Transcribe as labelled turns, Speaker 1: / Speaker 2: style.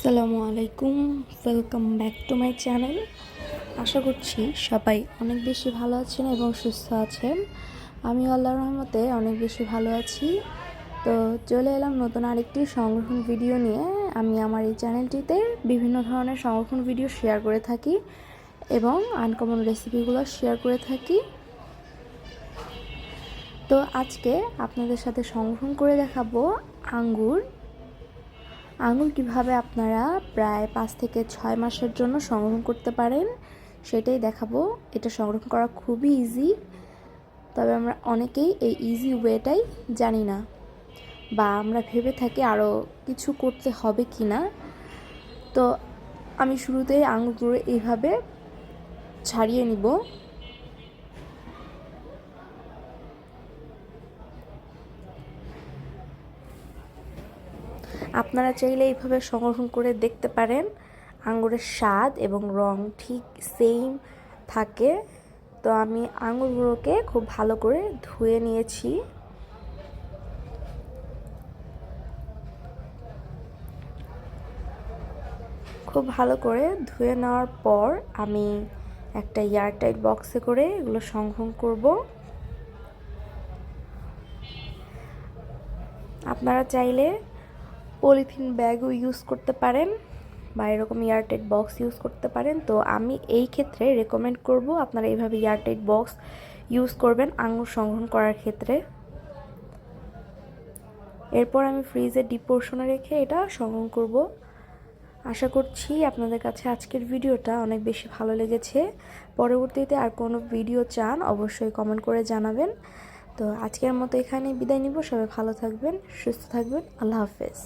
Speaker 1: আসসালামু আলাইকুম welcome back to my channel আশা করছি সবাই অনেক বেশি ভালো আছেন এবং সুস্থ আছেন। আমি আল্লাহ রহমতে অনেক বেশি ভালো আছি। তো চলে এলাম নতুন আরেকটি সংরক্ষণ ভিডিও নিয়ে। আমি আমার এই চ্যানেলটিতে বিভিন্ন ধরনের সংরক্ষণ ভিডিও শেয়ার করে থাকি এবং আনকমন রেসিপিগুলো শেয়ার করে থাকি। তো আজকে আপনাদের সাথে সংরক্ষণ করে দেখাবো আঙ্গুর আঙুর কীভাবে আপনারা প্রায় পাঁচ থেকে ছয় মাসের জন্য সংরক্ষণ করতে পারেন, সেটাই দেখাবো। এটা সংরক্ষণ করা খুবই ইজি তবে আমরা অনেকেই এই ইজি ওয়েটাই জানি না। বা আমরা ভেবে থাকি আরও কিছু করতে হবে কি না তো আমি শুরুতেই আঙুরগুলো এইভাবে ছাড়িয়ে নিব। আপনারা চাইলে এইভাবে সংরক্ষণ করে দেখতে পারেন। আঙুরের স্বাদ এবং রং ঠিক সেম থাকে। তো আমি আঙুরগুলোকে খুব ভালো করে ধুয়ে নিয়েছি। খুব ভালো করে ধুয়ে নেওয়ার পর আমি একটা এয়ারটাইট বক্সে করে এগুলো সংরক্ষণ করব। আপনারা চাইলে পলিথিন ব্যাগও ইউজ করতে পারেন বা এরকম এয়ারটাইট বক্স ইউজ করতে পারেন। তো আমি এই ক্ষেত্রে রেকমেন্ড করব আপনারা এইভাবে এয়ারটাইট বক্স ইউজ করবেন আঙুর সংগ্রহ করার ক্ষেত্রে। এরপর আমি ফ্রিজে ডিপ পোর্শনে রেখে এটা সংগ্রহ করব। আশা করছি আপনাদের কাছে আজকের ভিডিওটা অনেক বেশি ভালো লেগেছে। পরবর্তীতে আর কোনো ভিডিও চান অবশ্যই কমেন্ট করে জানাবেন। তো আজকের মতো এখানে বিদায় নিব। সবাই ভালো থাকবেন, সুস্থ থাকবেন। আল্লাহ হাফেজ।